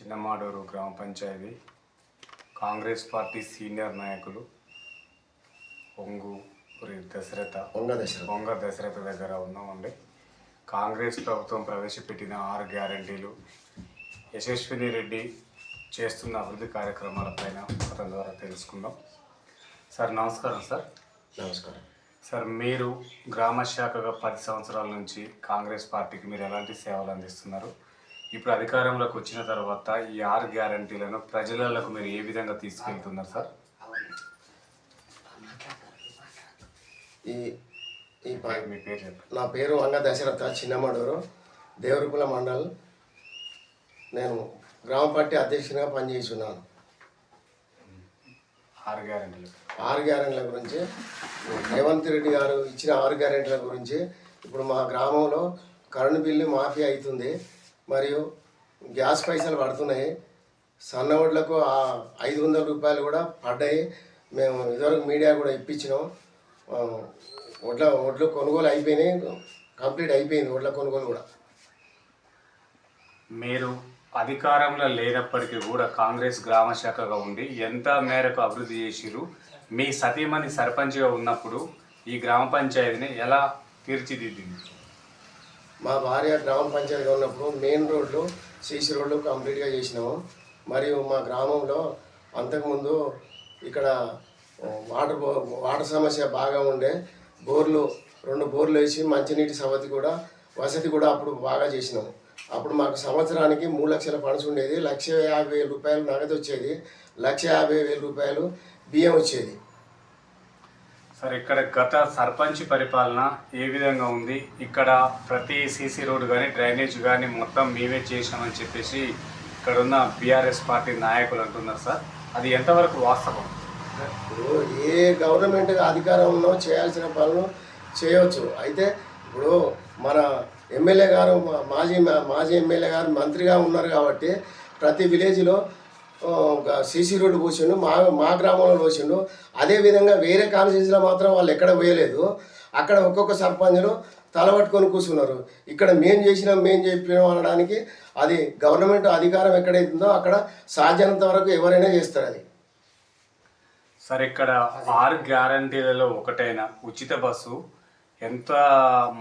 చిన్నమాడూరు గ్రామ panchayat. Congress party senior నాయకులు పొంగు దశరథ. వంగ దశరథ. పొంగ దశరథ దగ్గర ఉన్నామండి. కాంగ్రెస్ ప్రభుత్వం ప్రవేశపెట్టిన ఆరు గ్యారంటీలు యశస్విని రెడ్డి చేస్తున్న అభివృద్ధి కార్యక్రమాలపైన అతని ద్వారా తెలుసుకుందాం. సార్ నమస్కారం సార్. నమస్కారం. సార్ మీరు గ్రామ శాఖగా పది సంవత్సరాల నుంచి కాంగ్రెస్ పార్టీకి మీరు ఎలాంటి సేవలు అందిస్తున్నారు? ఇప్పుడు అధికారంలోకి వచ్చిన తర్వాత ఈ ఆరు గ్యారంటీలను ప్రజలకు మీరు ఏ విధంగా తీసుకెళ్తున్నారు సార్? ఈ ఈ మీ పేరు చెప్పండి. నా పేరు వంగ దశరథ చిన్నమడూరు దేవరకుల మండల్. నేను గ్రామ పార్టీ అధ్యక్షునిగా పనిచేస్తున్నాను. ఆరు గ్యారంటీలు. ఆరు గ్యారెంట్ల గురించి రేవంత్ రెడ్డి గారు ఇచ్చిన ఆరు గ్యారెంట్ల గురించి ఇప్పుడు మా గ్రామంలో కరెంటు బిల్లు మాఫీ అవుతుంది. మరియు గ్యాస్ పైసలు పడుతున్నాయి. సన్న వడ్లకు ఆ ఐదు వందల రూపాయలు కూడా పడ్డాయి. మేము ఇదివరకు మీడియా కూడా ఇప్పించినాం. ఒడ్ల వడ్ల వడ్లు కొనుగోలు అయిపోయినాయి. కంప్లీట్ అయిపోయింది ఒడ్ల కొనుగోలు కూడా. మీరు అధికారంలో లేనప్పటికీ కూడా కాంగ్రెస్ గ్రామ శాఖగా ఉండి ఎంత మేరకు అభివృద్ధి చేసిరు మీ సతీమణి సర్పంచ్గా ఉన్నప్పుడు ఈ గ్రామ పంచాయతీని ఎలా తీర్చిదిద్దింది? మా భార్య గ్రామ పంచాయతీగా ఉన్నప్పుడు మెయిన్ రోడ్లు సీసీ రోడ్లు కంప్లీట్గా చేసినాము. మరియు మా గ్రామంలో అంతకుముందు ఇక్కడ వాటర్ వాటర్ సమస్య బాగా ఉండే బోర్లు రెండు బోర్లు వేసి మంచినీటి సవతి కూడా వసతి కూడా అప్పుడు బాగా చేసినాము అప్పుడు మాకు సంవత్సరానికి మూడు లక్షల ఫండ్స్ ఉండేది. లక్ష యాభై వేల రూపాయలు నగదు వచ్చేది. లక్ష యాభై వేల రూపాయలు బియ్యం వచ్చేది. సార్ ఇక్కడ గత సర్పంచ్ పరిపాలన ఏ విధంగా ఉంది? ఇక్కడ ప్రతి సీసీ రోడ్డు కానీ డ్రైనేజ్ కానీ మొత్తం మేమే చేసామని చెప్పేసి ఇక్కడ ఉన్న బీఆర్ఎస్ పార్టీ నాయకులు అంటున్నారు సార్. అది ఎంతవరకు వాస్తవం? ఇప్పుడు ఏ గవర్నమెంట్ అధికారంలో చేయాల్సిన పనులు చేయవచ్చు అయితే ఇప్పుడు మన ఎమ్మెల్యే గారు మా- మాజీ మాజీ ఎమ్మెల్యే గారు మంత్రిగా ఉన్నారు కాబట్టి ప్రతి విలేజ్లో సీసీ రోడ్డు పోసిండు మా మా గ్రామంలో పోసిండు. అదేవిధంగా వేరే కాన్స్టిట్యూన్సీలో మాత్రం వాళ్ళు ఎక్కడ పోయలేదు. అక్కడ ఒక్కొక్క సర్పంచ్లు తలబట్టుకొని కూర్చున్నారు. ఇక్కడ మేం చేసినాం మేం చెప్పినాం అనడానికి అది గవర్నమెంట్ అధికారం ఎక్కడైతుందో అక్కడ సాధ్యనంత వరకు ఎవరైనా చేస్తారు అది. సార్ ఇక్కడ ఆరు గ్యారంటీలలో ఒకటైన ఉచిత బస్సు ఎంత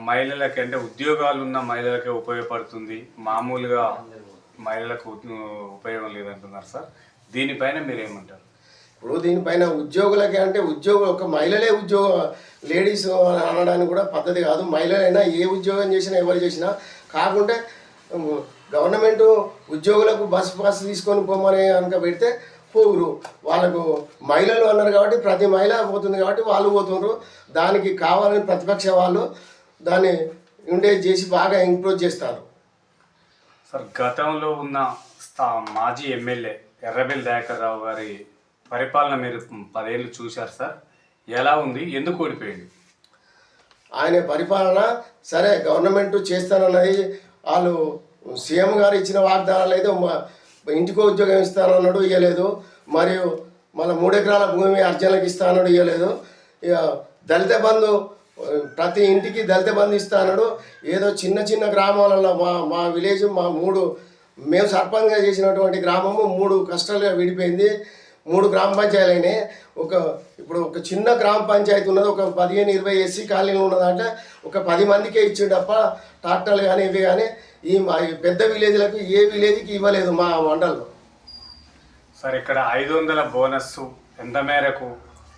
మహిళలకి అంటే ఉద్యోగాలు ఉన్న మహిళలకే ఉపయోగపడుతుంది? మామూలుగా మహిళలకు ఉపయోగం లేదంటున్నారు సార్. దీనిపైన మీరేమంటారు? ఇప్పుడు దీనిపైన ఉద్యోగులకి అంటే ఉద్యోగులు ఒక మహిళలే ఉద్యోగ లేడీస్ అనడానికి కూడా పద్ధతి కాదు. మహిళలైనా ఏ ఉద్యోగం చేసినా ఎవరు చేసినా కాకుంటే గవర్నమెంటు గవర్నమెంట్ ఉద్యోగులకు బస్ పాస్ తీసుకొని పోమని కనుక పెడితే పోగురు వాళ్ళకు మహిళలు అన్నారు కాబట్టి ప్రతి మహిళ పోతుంది కాబట్టి వాళ్ళు పోతున్నారు దానికి కావాలని ప్రతిపక్ష వాళ్ళు దాన్ని ఉండే చేసి బాగా ఇంప్రూవ్ చేస్తారు. సార్ గతంలో ఉన్న స్థా మాజీ ఎమ్మెల్యే ఎర్రబెల్లి దయాకర్ రావు గారి పరిపాలన మీరు పదేళ్ళు చూశారు సార్. ఎలా ఉంది? ఎందుకు ఓడిపోయింది? ఆయన పరిపాలన సరే గవర్నమెంట్ చేస్తానన్నది వాళ్ళు సీఎం గారు ఇచ్చిన వాగ్దానాలు అయితే ఇంటికో ఉద్యోగం ఇస్తానన్నాడు ఇవ్వలేదు మరియు మళ్ళీ మూడెకరాల భూమి అర్జనలకు ఇస్తానన్నాడు ఇవ్వలేదు ఇక దళిత బంధు ప్రతి ఇంటికి దళిత బంధు ఏదో చిన్న చిన్న గ్రామాలలో మా మా విలేజ్ మా మూడు మేము సర్పంచ్గా చేసినటువంటి గ్రామము మూడు కష్టాలుగా విడిపోయింది. మూడు గ్రామ పంచాయతీలు అయినాయి ఒక ఇప్పుడు ఒక చిన్న గ్రామ పంచాయతీ ఉన్నది. ఒక పదిహేను ఇరవై ఎస్సీ కాలనీలు ఉన్నదంటే ఒక పది మందికే ఇచ్చిండు ట్రాక్టర్లు కానీ ఇవి కానీ ఈ పెద్ద విలేజ్లకు ఏ విలేజ్కి ఇవ్వలేదు మా మండలంలో సార్ ఇక్కడ ఐదు వందల బోనస్ ఎంత మేరకు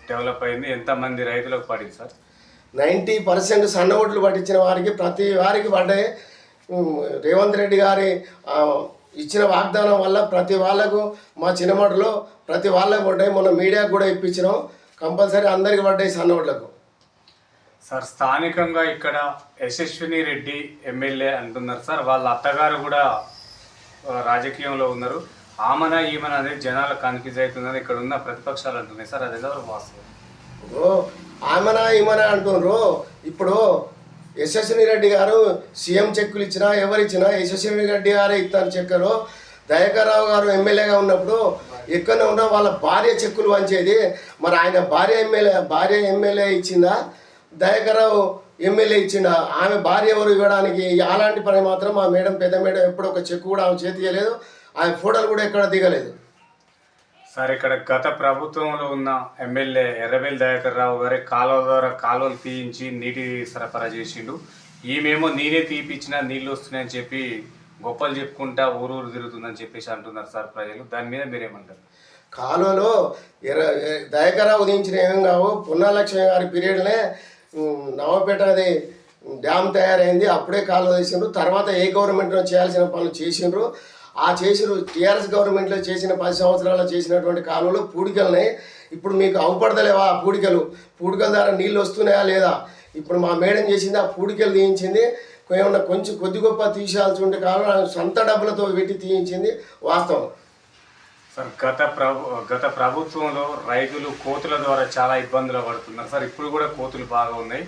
డెవలప్ అయింది? ఎంతమంది రైతులకు పడింది సార్? నైంటీ పర్సెంట్ సన్న ఓట్లు పట్టించిన వారికి ప్రతి వారికి పడ్డాయి రేవంత్ రెడ్డి గారి ఇచ్చిన వాగ్దానం వల్ల ప్రతి వాళ్ళకు మా చిన్నమటలో ప్రతి వాళ్ళకు పడ్డాయి. మొన్న మీడియాకు కూడా ఇప్పించినాం. కంపల్సరీ అందరికి పడ్డాయి సన్న ఓట్లకు సార్ స్థానికంగా ఇక్కడ యశస్విని రెడ్డి ఎమ్మెల్యే అంటున్నారు సార్. వాళ్ళ అత్తగారు కూడా రాజకీయంలో ఉన్నారు. ఆమన ఈమన అనేది జనాలకు కన్ఫ్యూజ్ అవుతుందని ఇక్కడ ఉన్న ప్రతిపక్షాలు అంటున్నాయి సార్. అది ఎవరు వాస్తవం? ఆమెనా ఈమెనా అంటున్నారు ఇప్పుడు యశస్విని రెడ్డి గారు సీఎం చెక్కులు ఇచ్చినా ఎవరిచ్చినా యశస్విని రెడ్డి గారే ఇస్తారు చెక్కులు దయాకర్రావు గారు ఎమ్మెల్యేగా ఉన్నప్పుడు ఎక్కడ ఉన్న వాళ్ళ భార్య చెక్కులు వంచేది మరి ఆయన భార్య ఎమ్మెల్యే భార్య ఎమ్మెల్యే ఇచ్చిందా? దయాకర్రావు ఎమ్మెల్యే ఇచ్చిండా? ఆమె భార్య ఎవరు ఇవ్వడానికి? అలాంటి పని మాత్రం మా మేడం పెద్ద మేడం ఎప్పుడు ఒక చెక్కు కూడా ఆమె చేతి ఇవ్వలేదు. ఫోటోలు కూడా ఎక్కడ దిగలేదు. సార్ ఇక్కడ గత ప్రభుత్వంలో ఉన్న ఎమ్మెల్యే ఎర్రబెల్లి దయాకర్ రావు గారి కాలువ ద్వారా కాలువలు తీయించి నీటి సరఫరా చేసిండు. ఈమెమో నేనే తీపిచ్చిన నీళ్ళు వస్తున్నాయని చెప్పి గొప్పలు చెప్పుకుంటా ఊరు ఊరు తిరుగుతుందని చెప్పేసి అంటున్నారు సార్ ప్రజలు. దాని మీద మీరేమంటారు? కాలువలో ఎర్ర దయకరావు ఉదయించిన ఏం కావు? పున్నాలక్ష్మి గారి పీరియడ్లే నవపేట అది డ్యామ్ తయారైంది. అప్పుడే కాలువ తీసిండ్రు. తర్వాత ఏ గవర్నమెంట్లో చేయాల్సిన పనులు చేసిండ్రు. ఆ చేసిన టీఆర్ఎస్ గవర్నమెంట్లో చేసిన పది సంవత్సరాలు చేసినటువంటి కాలంలో పూడికలున్నాయి ఇప్పుడు మీకు అవుపడతలేవా ఆ పూడికలు? పూడికల ద్వారా నీళ్ళు వస్తున్నాయా లేదా? ఇప్పుడు మా మేడం చేసింది ఆ పూడికలు తీయించింది. ఏమన్నా కొంచెం కొద్ది గొప్ప తీసేయాల్సి ఉంటే కాలువ సొంత డబ్బులతో పెట్టి తీయించింది వాస్తవం. సార్ గత ప్రభు గత ప్రభుత్వంలో రైతులు కోతుల ద్వారా చాలా ఇబ్బందులు పడుతున్నారు. సార్ ఇప్పుడు కూడా కోతులు బాగా ఉన్నాయి.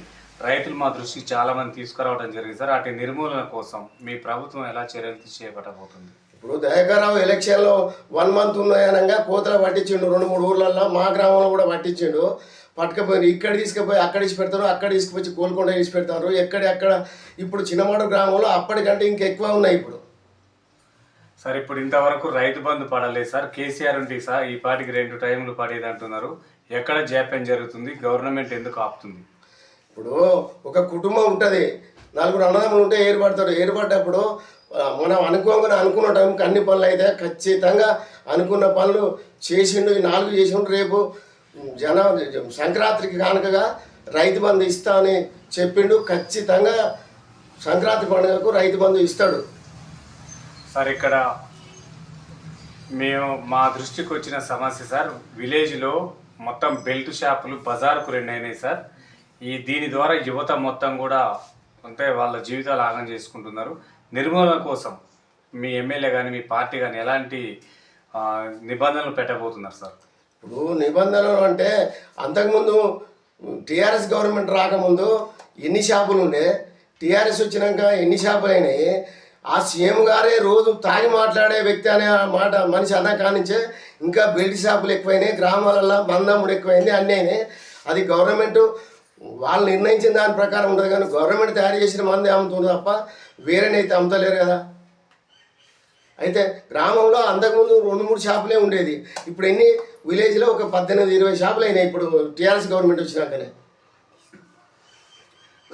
రైతులు మా దృష్టికి చాలా మంది తీసుకురావడం జరిగింది. సార్ వాటి నిర్మూలన కోసం మీ ప్రభుత్వం ఎలా చర్యలు చేపట్టబోతుంది? ఇప్పుడు దయాకర్రావు ఎలక్షన్లో వన్ మంత్ ఉన్నాయనగా కోతలు పట్టించిండు రెండు మూడు ఊర్లలో మా గ్రామంలో కూడా పట్టించిండు. పట్టుకపోయి ఇక్కడ తీసుకుపోయి అక్కడ ఇచ్చి పెడతారు అక్కడ తీసుకుపోయి కోలుకొండ ఇచ్చి పెడతారు. ఎక్కడ ఎక్కడ ఇప్పుడు చిన్నమాడు గ్రామంలో అప్పటికంటే ఇంకెక్కువ ఉన్నాయి ఇప్పుడు. సార్ ఇప్పుడు ఇంతవరకు రైతు బంధు పడలేదు సార్. కేసీఆర్ ఉంటే సార్ ఈ పాటికి రెండు టైంలు పడేది అంటున్నారు. ఎక్కడ జాప్యం జరుగుతుంది? గవర్నమెంట్ ఎందుకు ఆపుతుంది? ఇప్పుడు ఒక కుటుంబం ఉంటుంది. నలుగురు అన్నదమ్ములు ఉంటే ఏర్పడతారు. ఏర్పడ్డప్పుడు మనం అనుకోకుండా అనుకున్న టైంకి అన్ని పనులు అయితే ఖచ్చితంగా అనుకున్న పనులు చేసిండు ఈ నాలుగు చేసిండు. రేపు జన సంక్రాంతికి కానుకగా రైతు బంధు ఇస్తా అని చెప్పిండు. ఖచ్చితంగా సంక్రాంతి పండుగకు రైతు బంధు ఇస్తాడు. సార్ ఇక్కడ మేము మా దృష్టికి వచ్చిన సమస్య సార్ విలేజ్లో మొత్తం బెల్ట్ షాపులు బజార్కు రెండు అయినాయి సార్. ఈ దీని ద్వారా యువత మొత్తం కూడా అంటే వాళ్ళ జీవితాలు ఆగం చేసుకుంటున్నారు. నిర్మూలన కోసం మీ ఎమ్మెల్యే కానీ మీ పార్టీ కానీ ఎలాంటి నిబంధనలు పెట్టబోతున్నారు సార్? ఇప్పుడు నిబంధనలు అంటే అంతకుముందు టీఆర్ఎస్ గవర్నమెంట్ రాకముందు ఎన్ని షాపులు ఉండే? టీఆర్ఎస్ వచ్చినాక ఎన్ని షాపులు అయినాయి? ఆ సీఎం గారే రోజు తాగి మాట్లాడే వ్యక్తి అనే మాట మనిషి అన్న కానించే ఇంకా బెల్ట్ షాపులు ఎక్కువైనాయి గ్రామాలలో బంధముడు ఎక్కువైంది అన్నీ అయినాయి. అది గవర్నమెంట్ వాళ్ళు నిర్ణయించిన దాని ప్రకారం ఉండదు కానీ గవర్నమెంట్ తయారు చేసిన మంది అమ్ముతుంది తప్ప వేరేనైతే అమ్ముతలేరు కదా. అయితే గ్రామంలో అంతకుముందు రెండు మూడు షాపులే ఉండేది. ఇప్పుడు ఎన్ని? విలేజ్లో ఒక పద్దెనిమిది ఇరవై షాపులు అయినాయి ఇప్పుడు టీఆర్ఎస్ గవర్నమెంట్ వచ్చినాకనే.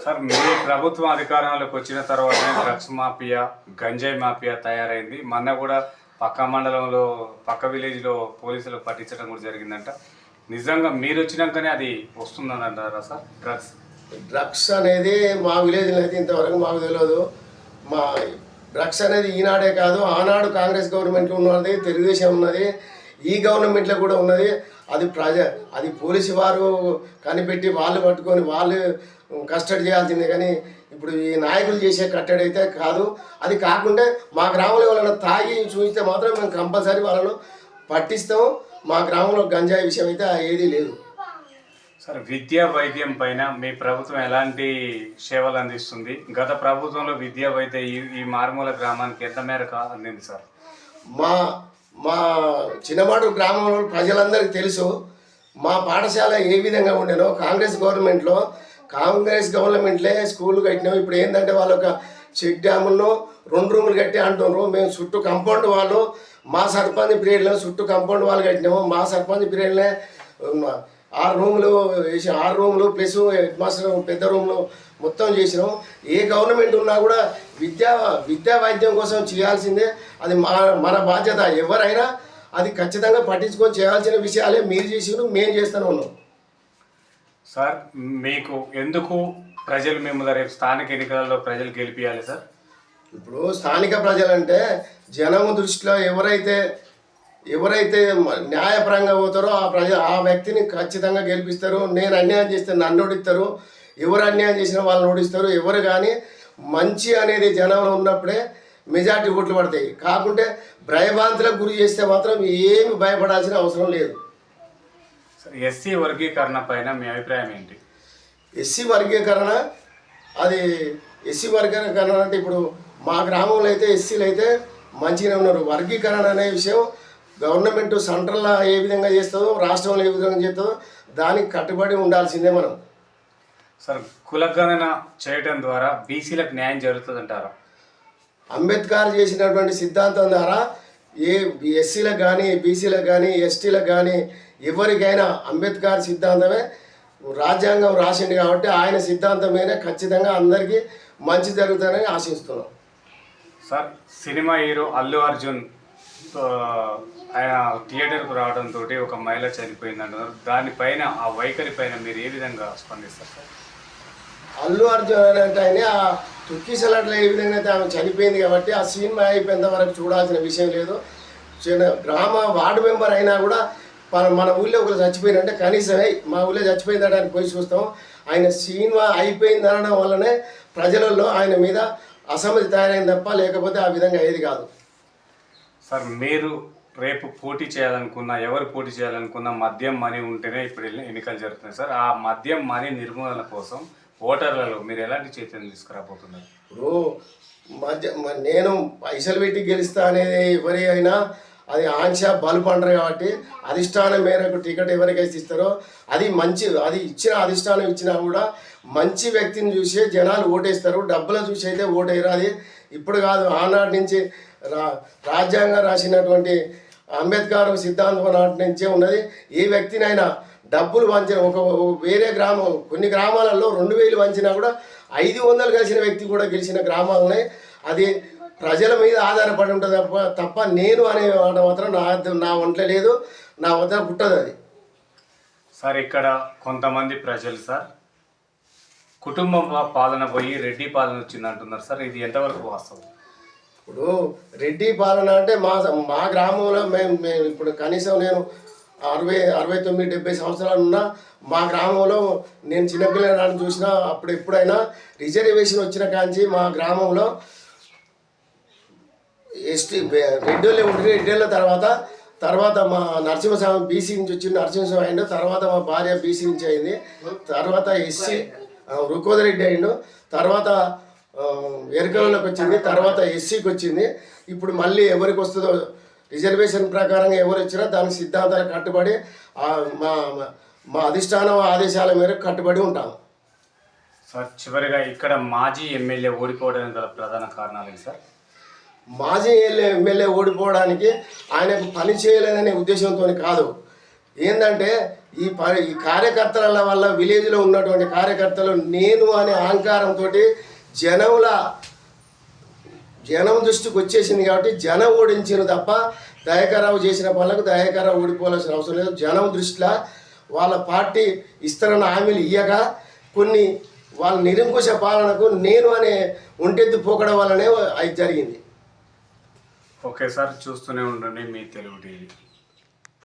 సార్ మీ ప్రభుత్వం అధికారంలోకి వచ్చిన తర్వాత డ్రగ్స్ మాఫియా గంజాయి మాఫియా తయారైంది. మొన్న కూడా పక్క మండలంలో పక్క విలేజ్లో పోలీసులు పట్టించడం కూడా జరిగిందంట. నిజంగా మీరు వచ్చినాకనే అది వస్తుందని అంటారా సార్? డ్రగ్స్. డ్రగ్స్ అనేది మా విలేజ్లో అయితే ఇంతవరకు మాకు తెలియదు మా డ్రగ్స్ అనేది ఈనాడే కాదు ఆనాడు కాంగ్రెస్ గవర్నమెంట్లో ఉన్నది తెలుగుదేశం ఉన్నది ఈ గవర్నమెంట్లో కూడా ఉన్నది. అది ప్రజ అది పోలీసు వారు కనిపెట్టి వాళ్ళు పట్టుకొని వాళ్ళు కస్టడీ చేయాల్సిందే కానీ ఇప్పుడు ఈ నాయకులు చేసే కట్టడి అయితే కాదు. అది కాకుండా మా గ్రామంలో వాళ్ళని తాగి చూపిస్తే మాత్రం మేము కంపల్సరీ వాళ్ళను పట్టిస్తాం మా గ్రామంలో గంజాయి విషయం అయితే ఏదీ లేదు. సార్ విద్యా వైద్యం పైన మీ ప్రభుత్వం ఎలాంటి సేవలు అందిస్తుంది? గత ప్రభుత్వంలో విద్యా వైద్య ఈ మారుమూల గ్రామానికి ఎంత మేరకు అందింది సార్? మా మా చిన్నమాడు గ్రామంలో ప్రజలందరికీ తెలుసు మా పాఠశాల ఏ విధంగా ఉండేనో కాంగ్రెస్ గవర్నమెంట్లో కాంగ్రెస్ గవర్నమెంట్లే స్కూల్ కట్టినాం. ఇప్పుడు ఏంటంటే వాళ్ళు ఒక చెక్ డ్యాములను రెండు రూములు కట్టి అంటున్నారు మేము చుట్టూ కంపౌండ్ వాళ్ళు మా సర్పంచ్ పీరియడ్లో చుట్టూ కంపౌండ్ వాళ్ళు కట్టినాము. మా సర్పంచ్ పీరియడ్లే ఆరు రూములు వేసి ఆరు రూములు ప్లస్ హెడ్ మాస్టర్ పెద్ద రూములు మొత్తం చేసినాం ఏ గవర్నమెంట్ ఉన్నా కూడా విద్యా విద్యా వైద్యం కోసం చేయాల్సిందే. అది మా మన బాధ్యత. ఎవరైనా అది ఖచ్చితంగా పట్టించుకొని చేయాల్సిన విషయాలే మీరు చేసిరు మేము చేస్తూనే ఉన్నాం. సార్ మీకు ఎందుకు ప్రజలు మిమ్మల్ని రేపు స్థానిక ఎన్నికలలో ప్రజలు గెలిపియాలి సార్? ఇప్పుడు స్థానిక ప్రజలంటే జనము దృష్టిలో ఎవరైతే ఎవరైతే న్యాయపరంగా పోతారో ఆ ప్రజ ఆ వ్యక్తిని ఖచ్చితంగా గెలిపిస్తారు. నేను అన్యాయం చేస్తే నన్ను ఓడిస్తారు. ఎవరు అన్యాయం చేసిన వాళ్ళని ఓడిస్తారు. ఎవరు కానీ మంచి అనేది జనంలో ఉన్నప్పుడే మెజార్టీ ఓట్లు పడతాయి. కాకుంటే భయభ్రాంతులకు గురి చేస్తే మాత్రం ఏమి భయపడాల్సిన అవసరం లేదు. ఎస్సీ వర్గీకరణ పైన మీ అభిప్రాయం ఏంటి? ఎస్సీ వర్గీకరణ అది ఎస్సీ వర్గీకరణ అంటే ఇప్పుడు మా గ్రామంలో అయితే ఎస్సీలు అయితే మంచిగానే ఉన్నారు. వర్గీకరణ అనే విషయం గవర్నమెంట్ సెంట్రల్లో ఏ విధంగా చేస్తుందో రాష్ట్రంలో ఏ విధంగా చేస్తుందో దానికి కట్టుబడి ఉండాల్సిందే మనం. సార్ కులగణన చేయడం ద్వారా బీసీలకు న్యాయం జరుగుతుందంటారా? అంబేద్కర్ చేసినటువంటి సిద్ధాంతం ద్వారా ఏ ఎస్సీలకు కానీ బీసీలకు కానీ ఎస్టీలకు కానీ ఎవరికైనా అంబేద్కర్ సిద్ధాంతమే రాజ్యాంగం రాసింది కాబట్టి ఆయన సిద్ధాంతమేనే ఖచ్చితంగా అందరికీ మంచి జరుగుతుందని ఆశిస్తున్నాం. Sir cinema hero Allu Arjun ఆయన థియేటర్కు రావడంతో ఒక మహిళ చనిపోయింది అంటున్నారు దానిపైన ఆ వైఖరి పైన మీరు ఏ విధంగా స్పందిస్తారు సార్? అల్లు అర్జున్ అనే అంటే ఆయన ఆ తుర్కీసలాట్లో ఏ విధంగా అయితే ఆమె చనిపోయింది కాబట్టి ఆ సినిమా అయిపోయేంత వరకు చూడాల్సిన విషయం లేదు. చిన్న గ్రామ వార్డు మెంబర్ అయినా కూడా మన మన ఊళ్ళో ఒకరు చచ్చిపోయినంటే కనీసం "ఏయ్, మా ఊళ్ళో చచ్చిపోయిందని అని పోయి చూస్తాం. ఆయన సినిమా అయిపోయింది అనడం వల్లనే ప్రజలలో ఆయన మీద అసమ్మతి తయారైంది తప్ప లేకపోతే ఆ విధంగా ఏది కాదు. సార్ మీరు రేపు పోటీ చేయాలనుకున్నా ఎవరు పోటీ చేయాలనుకున్నా మద్యం మనీ ఉంటేనే ఇప్పుడు ఎన్ని- ఎన్నికలు జరుగుతున్నాయి సార్? ఆ మద్యం మనీ నిర్మూలన కోసం ఓటర్లలో మీరు ఎలాంటి చైతన్యం తీసుకురాబోతున్నారు? ఇప్పుడు మధ్య మ- నేను పైసలు పెట్టి గెలుస్తా అనేది ఎవరి అయినా అది ఆంక్ష బల్బ్ అంటారు కాబట్టి అధిష్టానం మేరకు టికెట్ ఎవరికైతే ఇస్తారో అది మంచి అది ఇచ్చిన అధిష్టానం ఇచ్చినా కూడా మంచి వ్యక్తిని చూసి జనాలు ఓటేస్తారు. డబ్బులు చూసి అయితే ఓటేయరు. అది ఇప్పుడు కాదు ఆనాటి నుంచి రా రాజ్యాంగం రాసినటువంటి అంబేద్కర్ సిద్ధాంతం నాటి నుంచే ఉన్నది. ఏ వ్యక్తినైనా డబ్బులు వంచిన ఒక వేరే గ్రామం కొన్ని గ్రామాలలో రెండు వేలు వంచినా కూడా ఐదు వందలు కలిసిన వ్యక్తి కూడా గెలిచిన గ్రామాలని అది ప్రజల మీద ఆధారపడి ఉంటుంది తప్ప తప్ప నేను అనే మాట మాత్రం నా నా ఒంట్లో లేదు నా వద్ద పుట్టదు అది. సార్ ఇక్కడ కొంతమంది ప్రజలు సార్ కుటుంబం పాలన పోయి రెడ్డి పాలన వచ్చింది అంటున్నారు సార్. ఇది ఎంతవరకు వాస్తవం? ఇప్పుడు రెడ్డి పాలన అంటే మా మా గ్రామంలో మేము మేము ఇప్పుడు కనీసం నేను అరవై అరవై తొమ్మిది డెబ్బై సంవత్సరాలు ఉన్నా మా గ్రామంలో నేను చిన్నపిల్లలను చూసినా అప్పుడు ఎప్పుడైనా రిజర్వేషన్ వచ్చిన కాంచి మా గ్రామంలో ఎస్టీ రెడ్డిలో ఉంటుంది రెడ్డిల తర్వాత తర్వాత మా నరసింహస్వామి బీసీ నుంచి వచ్చింది నరసింహస్వామి అయిండు తర్వాత మా భార్య బీసీ నుంచి అయింది తర్వాత ఎస్సీ రుకోదరెడ్డి అయిండు తర్వాత ఎరకలలోకి వచ్చింది తర్వాత ఎస్సీకి వచ్చింది. ఇప్పుడు మళ్ళీ ఎవరికి వస్తుందో రిజర్వేషన్ ప్రకారంగా ఎవరు వచ్చినా దాని సిద్ధాంతాలకు కట్టుబడి మా మా- అధిష్టానం ఆదేశాల మేరకు కట్టుబడి ఉంటాం సార్ చివరిగా ఇక్కడ మాజీ ఎమ్మెల్యే ఓడిపోవడానికి గల ప్రధాన కారణాలు సార్? మాజీ ఎమ్మెల్యే ఓడిపోవడానికి ఆయనకు పని చేయలేదనే ఉద్దేశంతో కాదు. ఏంటంటే ఈ ప ఈ కార్యకర్తల వల్ల విలేజ్లో ఉన్నటువంటి కార్యకర్తలు నేను అనే అహంకారంతో జనముల జనం దృష్టికి వచ్చేసింది కాబట్టి జనం ఓడించిన తప్ప దయకరావు చేసిన పనులకు దయకరావు ఓడిపోవాల్సిన అవసరం లేదు. జనం దృష్టిలో వాళ్ళ పార్టీ ఇస్తారన్న హామీలు ఇయ్యక కొన్ని వాళ్ళ నిరంకుశ పాలనకు నేను అనే ఒంటెద్దు పోకడం వల్లనే అది జరిగింది. ఓకే సార్ చూస్తూనే ఉండండి మీ తెలుగు టీవీ.